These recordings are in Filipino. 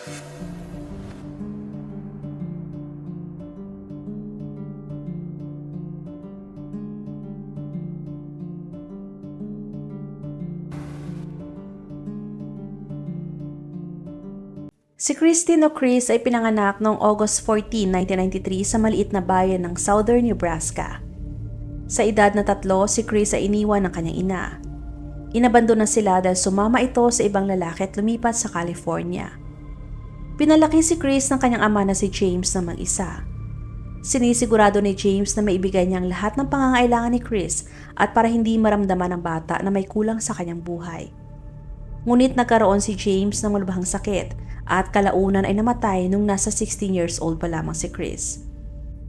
Si Christine o Chris ay pinanganak noong August 14, 1993 sa maliit na bayan ng Southern Nebraska. Sa edad na tatlo, si Chris ay iniwan ng kanyang ina. Inabandon na sila dahil sumama ito sa ibang lalaki at lumipat sa California. Pinalaki si Chris ng kanyang ama na si James na mag-isa. Sinisigurado ni James na maibigay niya ang lahat ng pangangailangan ni Chris at para hindi maramdaman ng bata na may kulang sa kanyang buhay. Ngunit nagkaroon si James ng malubhang sakit at kalaunan ay namatay nung nasa 16 years old pa lamang si Chris.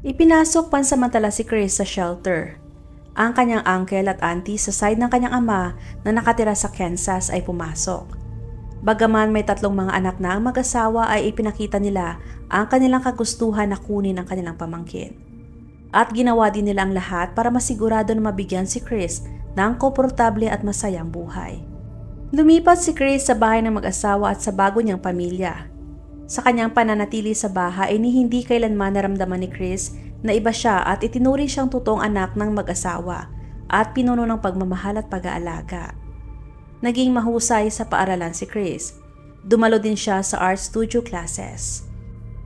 Ipinasok pansamantala si Chris sa shelter. Ang kanyang uncle at auntie sa side ng kanyang ama na nakatira sa Kansas ay pumasok. Bagaman may tatlong mga anak na ang mag-asawa ay ipinakita nila ang kanilang kagustuhan na kunin ang kanilang pamangkin. At ginawa din nila ang lahat para masigurado na mabigyan si Chris ng komportable at masayang buhay. Lumipat si Chris sa bahay ng mag-asawa at sa bago niyang pamilya. Sa kanyang pananatili sa bahay ay ni hindi kailanman naramdaman ni Chris na iba siya at itinuri siyang totoong anak ng mag-asawa at pinuno ng pagmamahal at pag-aalaga. Naging mahusay sa paaralan si Chris. Dumalo din siya sa art studio classes.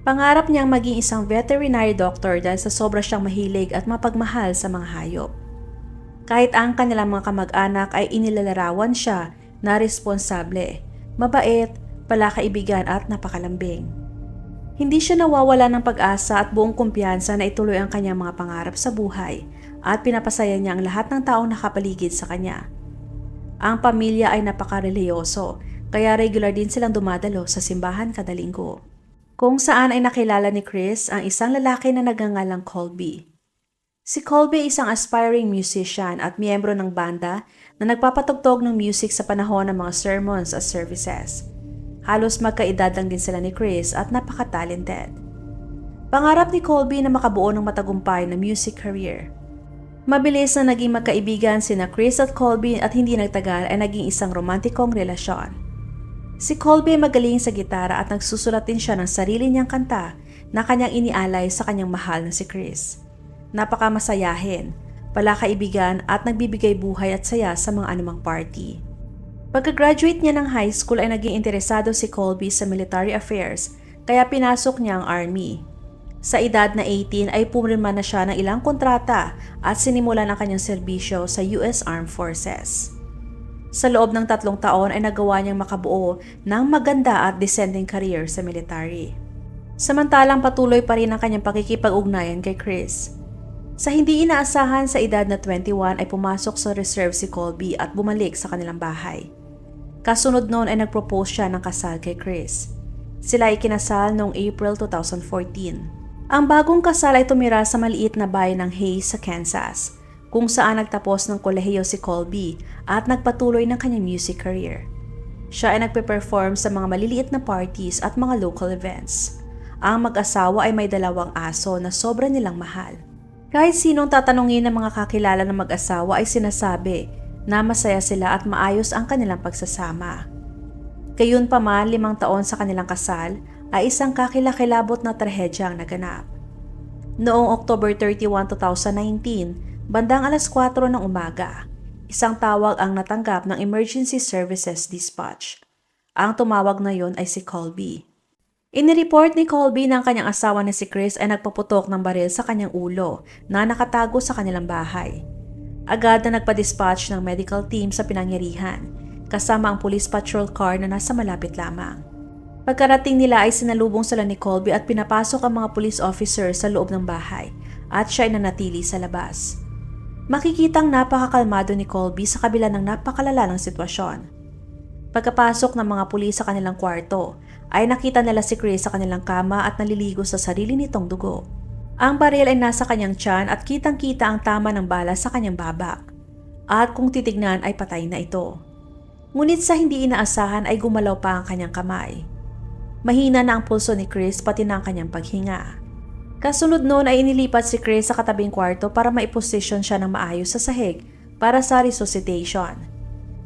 Pangarap niyang maging isang veterinary doctor dahil sa sobra siyang mahilig at mapagmahal sa mga hayop. Kahit ang kanilang mga kamag-anak ay inilalarawan siya na responsable, mabait, palakaibigan at napakalambing. Hindi siya nawawala ng pag-asa at buong kumpiyansa na ituloy ang kanyang mga pangarap sa buhay at pinapasaya niya ang lahat ng taong nakapaligid sa kanya. Ang pamilya ay napakareliyoso kaya regular din silang dumadalo sa simbahan kada linggo. Kung saan ay nakilala ni Chris ang isang lalaki na nagangalang Colby. Si Colby isang aspiring musician at miyembro ng banda na nagpapatugtog ng music sa panahon ng mga sermons at services. Halos magkaedad lang din sila ni Chris at napaka-talented. Pangarap ni Colby na makabuo ng matagumpay na music career. Mabilis na naging magkaibigan sina Chris at Colby at hindi nagtagal ay naging isang romantikong relasyon. Si Colby ay magaling sa gitara at nagsusulat din siya ng sarili niyang kanta na kanyang inialay sa kanyang mahal na si Chris. Napakamasayahin, palakaibigan at nagbibigay buhay at saya sa mga anumang party. Pagka-graduate niya ng high school ay naging interesado si Colby sa military affairs kaya pinasok niya ang army. Sa edad na 18 ay pumirma na siya ng ilang kontrata at sinimulan ang kanyang serbisyo sa US Armed Forces. Sa loob ng tatlong taon ay nagawa niyang makabuo ng maganda at descending career sa military. Samantalang patuloy pa rin ang kanyang pakikipag-ugnayan kay Chris. Sa hindi inaasahan sa edad na 21 ay pumasok sa reserve si Colby at bumalik sa kanilang bahay. Kasunod noon ay nagpropose siya ng kasal kay Chris. Sila ay kinasal noong April 2014. Ang bagong kasal ay tumira sa maliit na bayan ng Hayes sa Kansas, kung saan nagtapos ng kolehiyo si Colby at nagpatuloy ng kanyang music career. Siya ay nagpe-perform sa mga maliliit na parties at mga local events. Ang mag-asawa ay may dalawang aso na sobra nilang mahal. Kahit sinong tatanungin ng mga kakilala ng mag-asawa ay sinasabi na masaya sila at maayos ang kanilang pagsasama. Gayunpaman, limang taon sa kanilang kasal ay isang kakilakilabot na trahedya ang naganap. Noong October 31, 2019, bandang alas 4 ng umaga, isang tawag ang natanggap ng Emergency Services Dispatch. Ang tumawag na yon ay si Colby. Inireport ni Colby ang kanyang asawa na si Chris ay nagpaputok ng baril sa kanyang ulo na nakatago sa kanilang bahay. Agad na nagpa-dispatch ng medical team sa pinangyarihan, kasama ang police patrol car na nasa malapit lamang. Pagkarating nila ay sinalubong sila ni Colby at pinapasok ang mga police officer sa loob ng bahay at siya ay nanatili sa labas. Makikitang napakakalmado ni Colby sa kabila ng napakalala ng sitwasyon. Pagkapasok ng mga pulis sa kanilang kwarto, ay nakita nila si Chris sa kanilang kama at naliligo sa sarili nitong dugo. Ang baril ay nasa kanyang tiyan at kitang-kita ang tama ng bala sa kanyang babak. At kung titignan ay patay na ito. Ngunit sa hindi inaasahan ay gumalaw pa ang kanyang kamay. Mahina na ang pulso ni Chris pati na ang kanyang paghinga. Kasunod noon ay inilipat si Chris sa katabing kwarto para maiposisyon siya ng maayos sa sahig para sa resuscitation.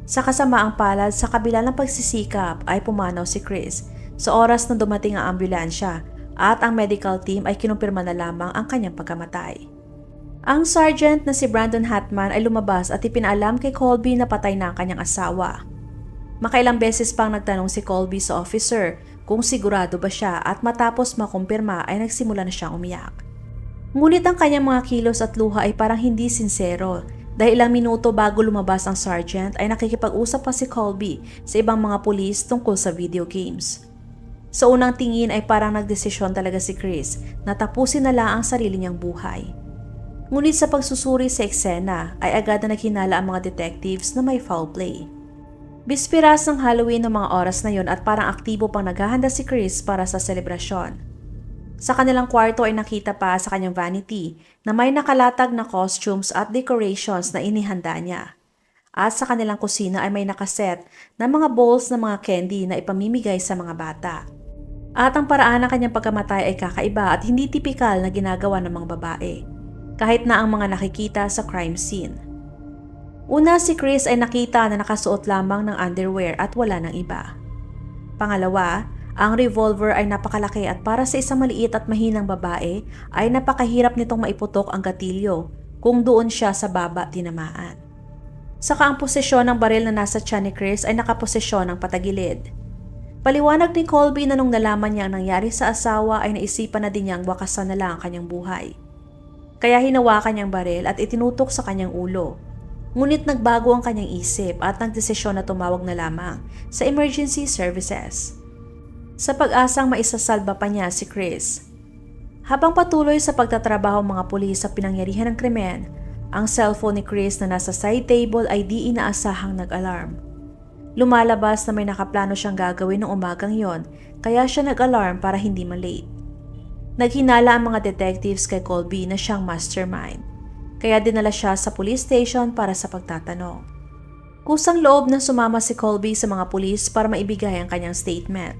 Sa kasamaang palad sa kabila ng pagsisikap ay pumanaw si Chris Sa oras na dumating ang ambulansya at ang medical team ay kinumpirma na lamang ang kanyang pagkamatay. Ang sergeant na si Brandon Hatman ay lumabas at ipinaalam kay Colby na patay na ang kanyang asawa. Makailang beses pang nagtanong si Colby sa officer kung sigurado ba siya at matapos makumpirma ay nagsimula na siyang umiyak. Ngunit ang kanyang mga kilos at luha ay parang hindi sincero dahil ilang minuto bago lumabas ang sergeant ay nakikipag-usap pa si Colby sa ibang mga pulis tungkol sa video games. Sa unang tingin ay parang nagdesisyon talaga si Chris na tapusin na lang ang sarili niyang buhay. Ngunit sa pagsusuri sa eksena ay agad na naghinala ang mga detectives na may foul play. Bispiras ng Halloween ng mga oras na yon at parang aktibo pang naghahanda si Chris para sa selebrasyon. Sa kanilang kwarto ay nakita pa sa kanyang vanity na may nakalatag na costumes at decorations na inihanda niya. At sa kanilang kusina ay may nakaset na mga bowls ng mga candy na ipamimigay sa mga bata. At ang paraan ng kanyang pagkamatay ay kakaiba at hindi tipikal na ginagawa ng mga babae, kahit na ang mga nakikita sa crime scene. Una si Chris ay nakita na nakasuot lamang ng underwear at wala ng iba. Pangalawa, ang revolver ay napakalaki at para sa isang maliit at mahinang babae ay napakahirap nitong maiputok ang gatilyo kung doon siya sa baba tinamaan. Saka ang posisyon ng baril na nasa tiyan ni Chris ay nakaposisyon ng patagilid. Paliwanag ni Colby na nung nalaman niya ang nangyari sa asawa ay naisipan na din niyang wakasan na lang ang kanyang buhay. Kaya hinawakan niyang baril at itinutok sa kanyang ulo. Ngunit nagbago ang kanyang isip at nagdesisyon na tumawag na lamang sa emergency services. Sa pag-asang maisasalba pa niya si Chris. Habang patuloy sa pagtatrabaho mga pulis sa pinangyarihan ng krimen, ang cellphone ni Chris na nasa side table ay di inaasahang nag-alarm. Lumalabas na may nakaplano siyang gagawin ng umagang yon, kaya siya nag-alarm para hindi malate. Naghinala ang mga detectives kay Colby na siyang mastermind, kaya dinala siya sa police station para sa pagtatanong. Kusang loob na sumama si Colby sa mga pulis para maibigay ang kanyang statement.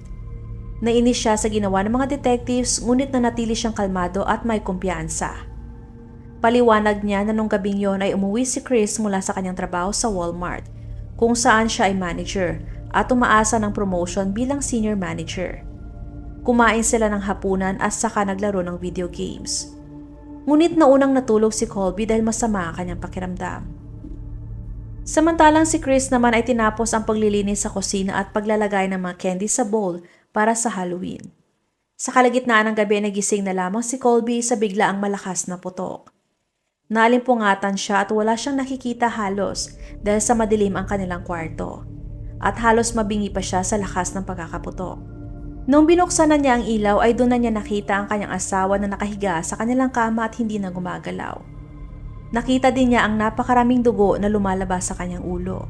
Nainis siya sa ginawa ng mga detectives ngunit nanatili siyang kalmado at may kumpiyansa. Paliwanag niya na nung gabing yon ay umuwi si Chris mula sa kanyang trabaho sa Walmart kung saan siya ay manager at umaasa ng promotion bilang senior manager. Kumain sila ng hapunan at saka naglaro ng video games. Ngunit naunang natulog si Colby dahil masama ang kanyang pakiramdam. Samantalang si Chris naman ay tinapos ang paglilinis sa kusina at paglalagay ng mga candy sa bowl para sa Halloween. Sa kalagitnaan ng gabi nagising na lamang si Colby sa bigla ang malakas na putok. Nalimpungatan siya at wala siyang nakikita halos dahil sa madilim ang kanilang kwarto. At halos mabingi pa siya sa lakas ng pagkakaputok. Nung binuksan na niya ang ilaw ay doon na niya nakita ang kanyang asawa na nakahiga sa kanilang kama at hindi na gumagalaw. Nakita din niya ang napakaraming dugo na lumalabas sa kanyang ulo.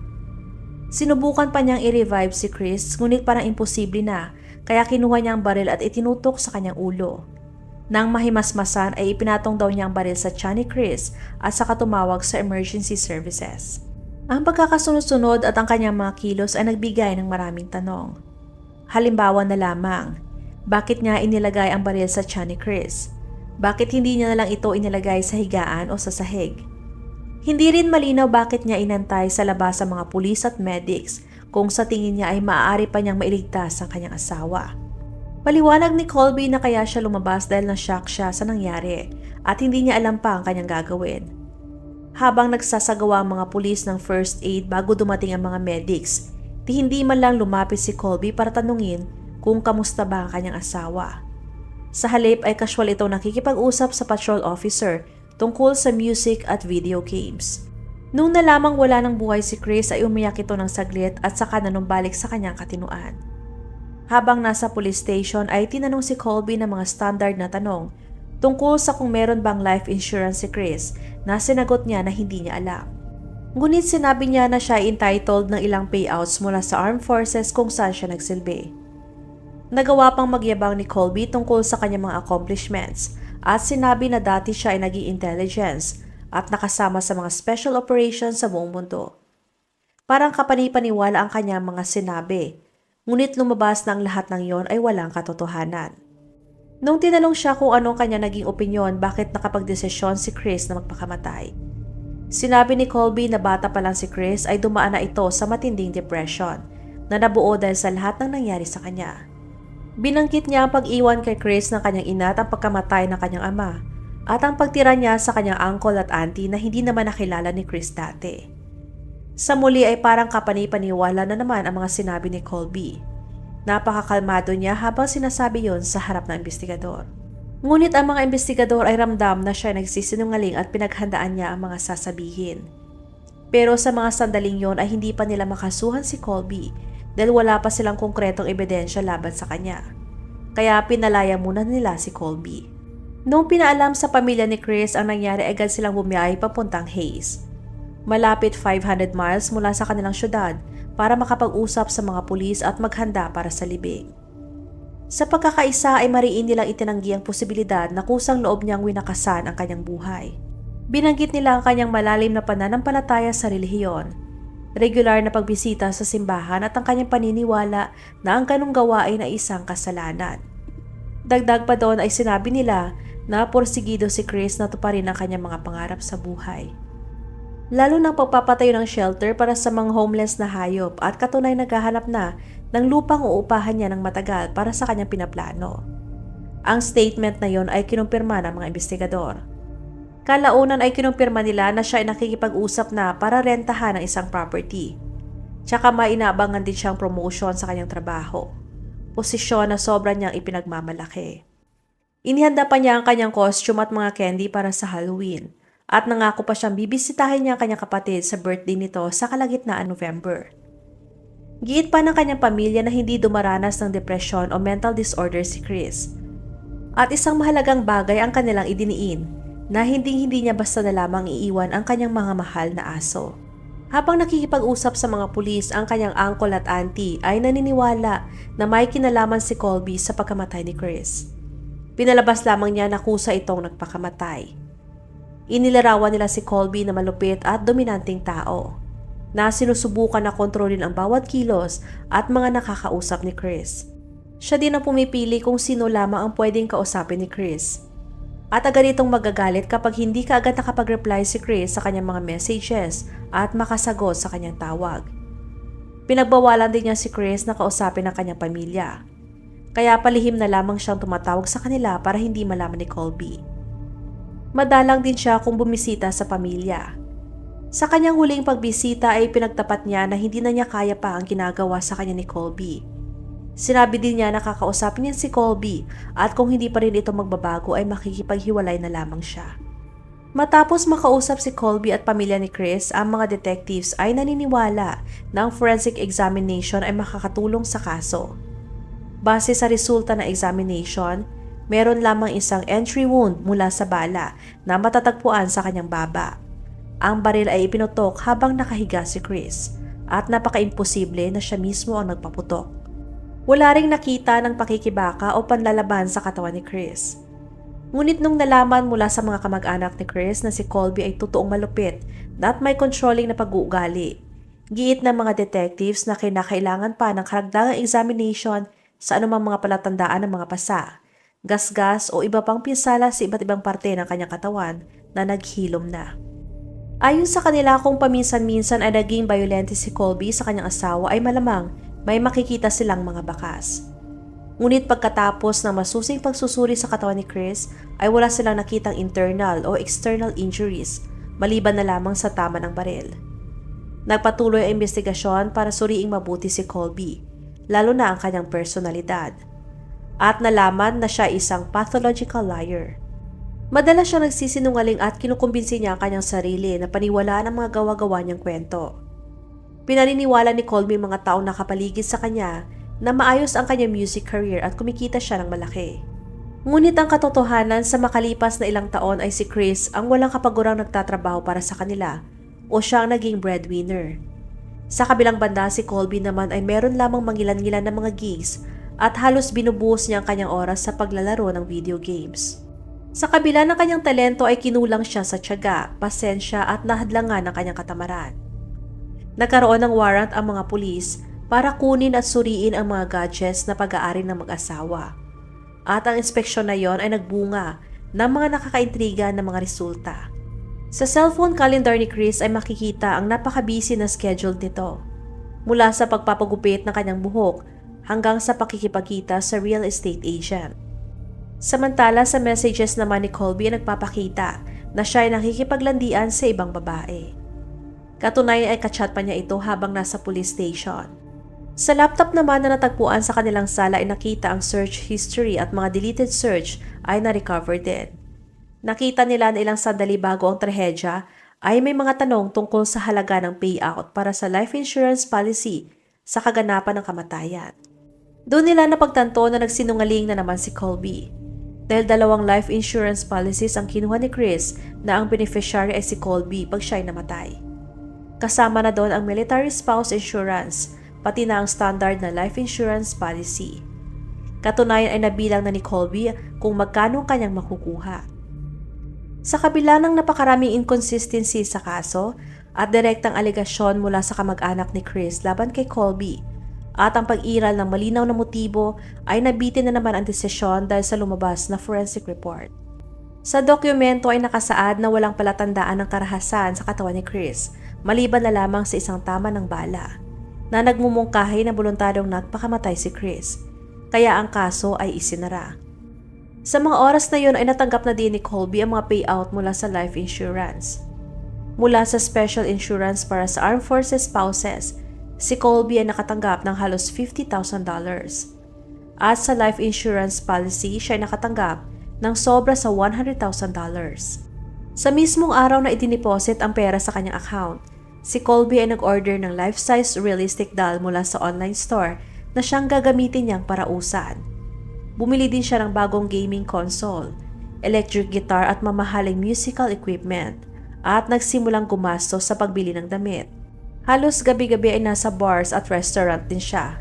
Sinubukan pa niyang i-revive si Chris ngunit parang imposible na kaya kinuha niya ang baril at itinutok sa kanyang ulo. Nang mahimasmasan ay ipinatong daw niya ang baril sa tiyan ni Chris at saka tumawag sa emergency services. Ang pagkakasunod-sunod at ang kanyang mga kilos ay nagbigay ng maraming tanong. Halimbawa na lamang, bakit niya inilagay ang baril sa tiyan ni Chris? Bakit hindi niya na lang ito inilagay sa higaan o sa sahig? Hindi rin malinaw bakit niya inantay sa labas sa mga pulis at medics kung sa tingin niya ay maaari pa niyang mailigtas ang kanyang asawa. Paliwanag ni Colby na kaya siya lumabas dahil na-shock siya sa nangyari at hindi niya alam pa ang kanyang gagawin. Habang nagsasagawa ang mga pulis ng first aid bago dumating ang mga medics, di hindi man lang lumapit si Colby para tanungin kung kamusta ba ang kanyang asawa. Sa halip ay casual ito nakikipag-usap sa patrol officer tungkol sa music at video games. Nung nalamang wala ng buhay si Chris ay umiyak ito ng saglit at saka nanumbalik sa kanyang katinuan. Habang nasa police station ay tinanong si Colby ng mga standard na tanong tungkol sa kung meron bang life insurance si Chris na sinagot niya na hindi niya alam. Ngunit sinabi niya na siya entitled ng ilang payouts mula sa armed forces kung saan siya nagsilbi. Nagawa pang magyabang ni Colby tungkol sa kanyang mga accomplishments at sinabi na dati siya ay naging intelligence at nakasama sa mga special operations sa buong mundo. Parang kapanipaniwala ang kanyang mga sinabi, ngunit lumabas na ang lahat ng yon ay walang katotohanan. Nung tinanong siya kung anong kanya naging opinyon bakit nakapagdesisyon si Chris na magpakamatay, sinabi ni Colby na bata pa lang si Chris ay dumaan na ito sa matinding depression na nabuo dahil sa lahat ng nangyari sa kanya. Binanggit niya ang pag-iwan kay Chris ng kanyang ina at ang pagkamatay ng kanyang ama at ang pagtira niya sa kanyang uncle at auntie na hindi naman nakilala ni Chris dati. Sa muli ay parang kapanipaniwala na naman ang mga sinabi ni Colby. Napakakalmado niya habang sinasabi yon sa harap ng investigador. Ngunit ang mga investigador ay ramdam na siya nagsisinungaling at pinaghandaan niya ang mga sasabihin. Pero sa mga sandaling yon ay hindi pa nila makasuhan si Colby dahil wala pa silang konkretong ebidensya laban sa kanya. Kaya pinalaya muna nila si Colby. Noong pinaalam sa pamilya ni Chris ang nangyari agad silang bumiyahe papuntang Hayes. Malapit 500 miles mula sa kanilang syudad para makapag-usap sa mga pulis at maghanda para sa libing. Sa pagkakaisa ay mariin nilang itinanggi ang posibilidad na kusang loob niyang winakasan ang kanyang buhay. Binanggit nila ang kanyang malalim na pananampalataya sa relihiyon, regular na pagbisita sa simbahan at ang kanyang paniniwala na ang ganong gawain ay isang kasalanan. Dagdag pa doon ay sinabi nila na porsigido si Chris na tuparin ang kanyang mga pangarap sa buhay. Lalo ng pagpapatayo ng shelter para sa mga homeless na hayop at katunay naghahanap na ng lupang uupahan niya ng matagal para sa kanyang pinaplano. Ang statement na yon ay kinumpirma ng mga investigador. Kalaunan ay kinumpirma nila na siya ay nakikipag-usap na para rentahan ng isang property. Tsaka mainaabangan din siyang promotion sa kanyang trabaho. Posisyon na sobra niyang ipinagmamalaki. Inihanda pa niya ang kanyang costume at mga candy para sa Halloween at nangako pa siyang bibisitahin niya ang kanyang kapatid sa birthday nito sa kalagitnaan November. Giit pa ng kanyang pamilya na hindi dumaranas ng depresyon o mental disorder si Chris. At isang mahalagang bagay ang kanilang idiniin na hindi-hindi niya basta na lamang iiwan ang kanyang mga mahal na aso. Habang nakikipag-usap sa mga pulis ang kanyang uncle at auntie ay naniniwala na may kinalaman si Colby sa pagkamatay ni Chris. Pinalabas lamang niya na kusa itong nagpakamatay. Inilarawan nila si Colby na malupit at dominanting tao na sinusubukan na kontrolin ang bawat kilos at mga nakakausap ni Chris. Siya din ang pumipili kung sino lamang ang pwedeng kausapin ni Chris. At agad itong magagalit kapag hindi ka agad nakapag-reply si Chris sa kanyang mga messages at makasagot sa kanyang tawag. Pinagbawalan din niya si Chris na kausapin ang kanyang pamilya. Kaya palihim na lamang siyang tumatawag sa kanila para hindi malaman ni Colby. Madalang din siya kung bumisita sa pamilya. Sa kanyang huling pagbisita ay pinagtapat niya na hindi na niya kaya pa ang ginagawa sa kanya ni Colby. Sinabi din niya na kakausapin niya si Colby at kung hindi pa rin ito magbabago ay makikipaghiwalay na lamang siya. Matapos makausap si Colby at pamilya ni Chris, ang mga detectives ay naniniwala na ang forensic examination ay makakatulong sa kaso. Base sa resulta ng examination, meron lamang isang entry wound mula sa bala na matatagpuan sa kanyang baba. Ang baril ay ipinutok habang nakahiga si Chris at napaka-imposible na siya mismo ang nagpaputok. Wala ring nakita ng pakikibaka o panlalaban sa katawan ni Chris. Ngunit nung nalaman mula sa mga kamag-anak ni Chris na si Colby ay totoong malupit at may controlling na pag-uugali, giit ng mga detectives na kinakailangan pa ng karagdagang examination sa anumang mga palatandaan ng mga pasa, gasgas o iba pang pinsala sa iba't ibang parte ng kanyang katawan na naghilom na. Ayon sa kanila kung paminsan-minsan ay naging violente si Colby sa kanyang asawa ay malamang may makikita silang mga bakas. Ngunit pagkatapos ng masusing pagsusuri sa katawan ni Chris ay wala silang nakitang internal o external injuries maliban na lamang sa tama ng baril. Nagpatuloy ang investigasyon para suriing mabuti si Colby, lalo na ang kanyang personalidad. At nalaman na siya isang pathological liar. Madalas siya nagsisinungaling at kinukumbinsi niya ang kanyang sarili na paniwalaan ang mga gawa-gawa niyang kwento. Pinaniniwala ni Colby mga taong nakapaligid sa kanya na maayos ang kanyang music career at kumikita siya ng malaki. Ngunit ang katotohanan sa makalipas na ilang taon ay si Chris ang walang kapagurang nagtatrabaho para sa kanila o siya ang naging breadwinner. Sa kabilang banda si Colby naman ay meron lamang mangilan-ngilan ng mga gigs at halos binubuhos niya ang kanyang oras sa paglalaro ng video games. Sa kabila ng kanyang talento ay kinulang siya sa tiyaga, pasensya at nahadlangan ng kanyang katamaran. Nagkaroon ng warrant ang mga pulis para kunin at suriin ang mga gadgets na pag-aari ng mag-asawa. At ang inspeksyon na yon ay nagbunga ng mga nakakaintriga ng mga resulta. Sa cellphone calendar ni Chris ay makikita ang napaka-busy na schedule nito. Mula sa pagpapagupit ng kanyang buhok hanggang sa pakikipagkita sa real estate agent. Samantala sa messages naman ni Colby ay nagpapakita na siya ay nakikipaglandian sa ibang babae. Katunayan ay kachat pa niya ito habang nasa police station. Sa laptop naman na natagpuan sa kanilang sala ay nakita ang search history at mga deleted search ay na-recover din. Nakita nila na ilang sandali bago ang trahedya ay may mga tanong tungkol sa halaga ng payout para sa life insurance policy sa kaganapan ng kamatayan. Doon nila napagtanto na nagsinungaling na naman si Colby. Dahil dalawang life insurance policies ang kinuha ni Chris na ang beneficiary ay si Colby pag siya ay namatay. Kasama na doon ang military spouse insurance, pati na ang standard na life insurance policy. Katunayan ay nabilang na ni Colby kung magkano kanyang makukuha. Sa kabila ng napakaraming inconsistency sa kaso at direktang alegasyon mula sa kamag-anak ni Chris laban kay Colby at ang pag-iral ng malinaw na motibo ay nabitin na naman ang desisyon dahil sa lumabas na forensic report. Sa dokumento ay nakasaad na walang palatandaan ng karahasan sa katawan ni Chris maliban na lamang sa isang tama ng bala na nagmumungkahi na voluntaryong nagpakamatay si Chris kaya ang kaso ay isinara. Sa mga oras na yun ay natanggap na din ni Colby ang mga payout mula sa life insurance. Mula sa special insurance para sa armed forces spouses, si Colby ay nakatanggap ng halos $50,000. At sa life insurance policy, siya ay nakatanggap ng sobra sa $100,000. Sa mismong araw na idiniposit ang pera sa kanyang account, si Colby ay nag-order ng life-size realistic doll mula sa online store na siyang gagamitin niyang parausan. Bumili din siya ng bagong gaming console, electric guitar at mamahaling musical equipment at nagsimulang gumastos sa pagbili ng damit. Halos gabi-gabi ay nasa bars at restaurant din siya.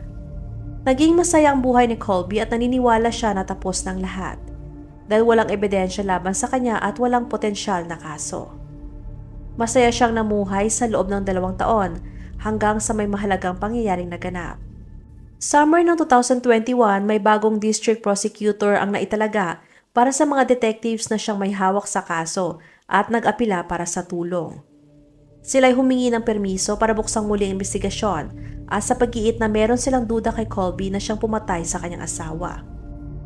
Naging masaya ang buhay ni Colby at naniniwala siya na tapos ng lahat dahil walang ebidensya laban sa kanya at walang potensyal na kaso. Masaya siyang namuhay sa loob ng dalawang taon hanggang sa may mahalagang pangyayaring naganap. Summer ng 2021, may bagong district prosecutor ang naitalaga para sa mga detectives na siyang may hawak sa kaso at nag-apila para sa tulong. Sila'y humingi ng permiso para buksang muli ang investigasyon at sa pag-iit na meron silang duda kay Colby na siyang pumatay sa kanyang asawa.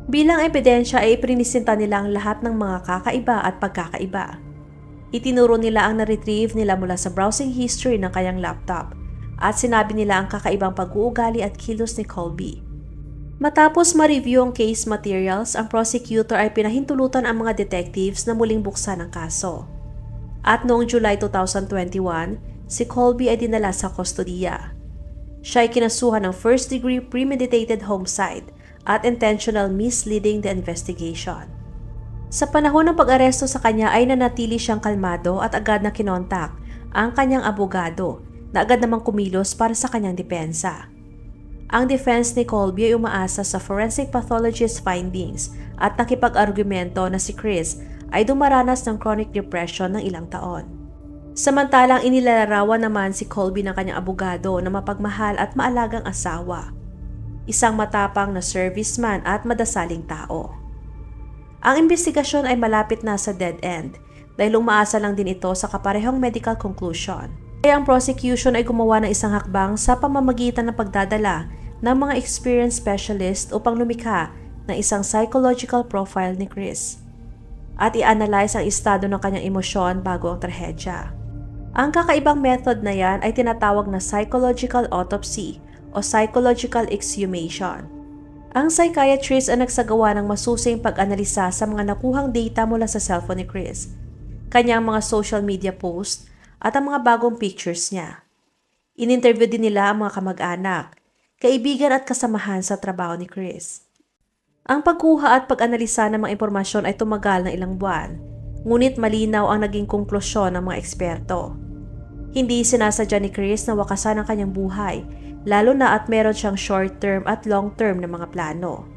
Bilang ebidensya ay ipinisinta nila ang lahat ng mga kakaiba at pagkakaiba. Itinuro nila ang na-retrieve nila mula sa browsing history ng kanyang laptop at sinabi nila ang kakaibang pag-uugali at kilos ni Colby. Matapos ma-review ang case materials, ang prosecutor ay pinahintulutan ang mga detectives na muling buksan ang kaso. At noong July 2021, si Colby ay dinala sa kustodiya. Siya ay kinasuhan ng first-degree premeditated homicide at intentional misleading the investigation. Sa panahon ng pag-aresto sa kanya ay nanatili siyang kalmado at agad na kinontak ang kanyang abogado na agad namang kumilos para sa kanyang depensa. Ang defense ni Colby ay umaasa sa forensic pathologist findings at nakipag-argumento na si Chris ay dumaranas ng chronic depression ng ilang taon. Samantalang inilalarawan naman si Colby ng kanyang abogado na mapagmahal at maalagang asawa isang matapang na serviceman at madasaling tao. Ang investigasyon ay malapit na sa dead end dahil umaasa lang din ito sa kaparehong medical conclusion. Kaya ang prosecution ay gumawa ng isang hakbang sa pamamagitan ng pagdadala ng mga experienced specialist upang lumikha ng isang psychological profile ni Chris at i-analyze ang estado ng kanyang emosyon bago ang trahedya. Ang kakaibang method na yan ay tinatawag na psychological autopsy o psychological exhumation. Ang psychiatrist ang nagsagawa ng masusing pag-analisa sa mga nakuhang data mula sa cellphone ni Chris, kanyang mga social media post at ang mga bagong pictures niya. Ininterview din nila ang mga kamag-anak, kaibigan at kasamahan sa trabaho ni Chris. Ang pagkuha at pag-analisa ng mga impormasyon ay tumagal ng ilang buwan, ngunit malinaw ang naging konklusyon ng mga eksperto. Hindi sinasadya ni Chris na wakasan ang kanyang buhay lalo na at meron siyang short-term at long-term na mga plano.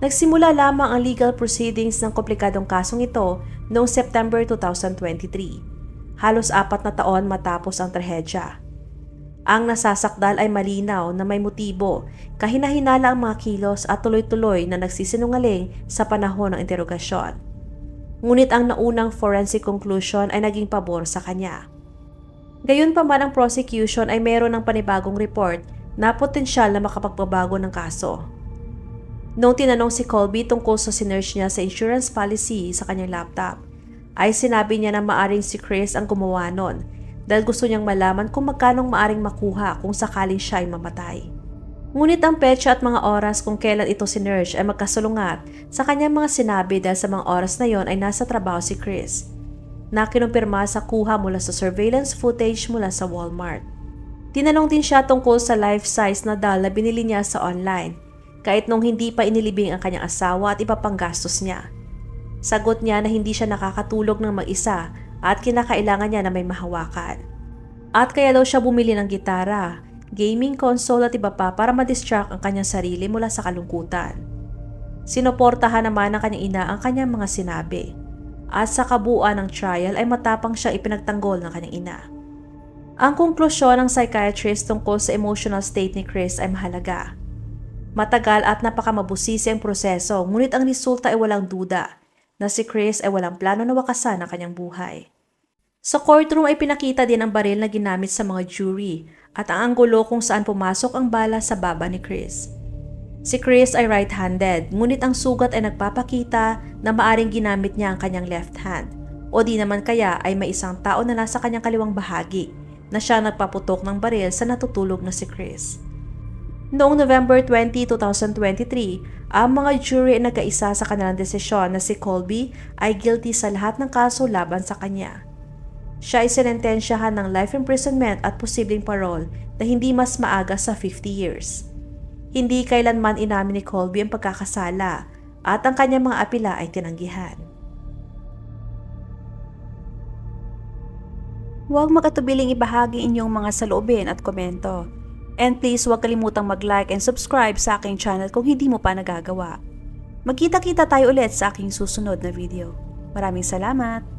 Nagsimula lamang ang legal proceedings ng komplikadong kasong ito noong September 2023, halos apat na taon matapos ang trahedya. Ang nasasakdal ay malinaw na may motibo, kahinahinala ang mga kilos at tuloy-tuloy na nagsisinungaling sa panahon ng interogasyon. Ngunit ang naunang forensic conclusion ay naging pabor sa kanya. Gayunpaman ang prosecution ay meron ng panibagong report na potensyal na makapagbabago ng kaso. Noong tinanong si Colby tungkol sa sinerge niya sa insurance policy sa kanyang laptop, ay sinabi niya na maaring si Chris ang gumawa nun dahil gusto niyang malaman kung magkanong maaring makuha kung sakaling siya ay mamatay. Ngunit ang petsa at mga oras kung kailan ito sinerge ay magkasalungat sa kanyang mga sinabi dahil sa mga oras na yon ay nasa trabaho si Chris na kinumpirma sa kuha mula sa surveillance footage mula sa Walmart. Tinanong din siya tungkol sa life-size na doll na binili niya sa online kahit nung hindi pa inilibing ang kanyang asawa at iba pang gastos niya. Sagot niya na hindi siya nakakatulog ng mag-isa at kinakailangan niya na may mahawakan. At kaya daw siya bumili ng gitara, gaming console at iba pa para ma-distract ang kanyang sarili mula sa kalungkutan. Sinoportahan naman ng kanyang ina ang kanyang mga sinabi. At sa kabuuan ng trial ay matapang siya ipinagtanggol ng kanyang ina. Ang konklusyon ng psychiatrist tungkol sa emotional state ni Chris ay mahalaga. Matagal at napakamabusisi ang proseso ngunit ang resulta ay walang duda na si Chris ay walang plano na wakasan ang kanyang buhay. Sa courtroom ay pinakita din ang baril na ginamit sa mga jury at ang anggulo kung saan pumasok ang bala sa baba ni Chris. Si Chris ay right-handed ngunit ang sugat ay nagpapakita na maaring ginamit niya ang kanyang left hand o di naman kaya ay may isang tao na nasa kanyang kaliwang bahagi na siya nagpaputok ng baril sa natutulog na si Chris. Noong November 20, 2023, ang mga jury ay nagkaisa sa kanilang desisyon na si Colby ay guilty sa lahat ng kaso laban sa kanya. Siya ay sinentensyahan ng life imprisonment at posibleng parole na hindi mas maaga sa 50 years. Hindi kailanman inamin ni Colby ang pagkakasala at ang kanyang mga apila ay tinanggihan. Huwag makatubiling ibahagi inyong mga saloobin at komento. And please huwag kalimutang mag-like and subscribe sa aking channel kung hindi mo pa nagagawa. Magkita-kita tayo ulit sa aking susunod na video. Maraming salamat!